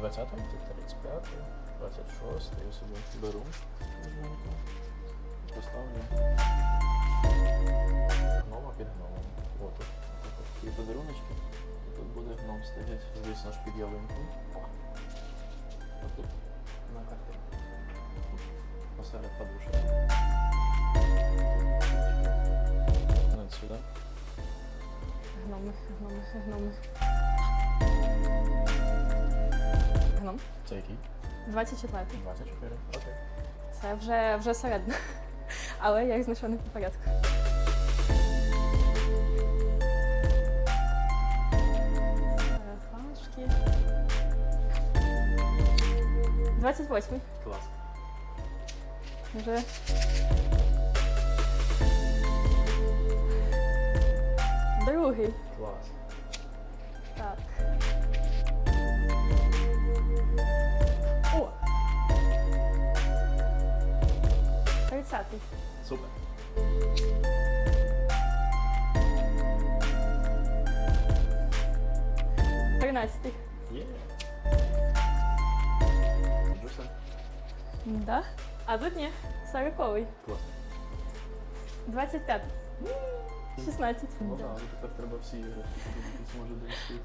20 це 35 26 я собі беру. Поставлю. Гнома під гномом. От тут. Такі подаруночки. І тут буде гном стоять. Звісно ж під ялинку. О. Отут. На картинку. Посеред подушки. Ну, сюди. Гноми, гноми, гноми. Це який? 24. 24. Окей. Це вже, вже середня. Але я їх знайшла не по порядку. Фланшки. 28. Клас. Вже. Другий. Клас. Так. 30-й. Супер. Тринадцятий. Є. Дуже. Да. А тут ні. Сороковий. Класно. 25. 16. Ну, да, тепер треба всі ігри. Може десь.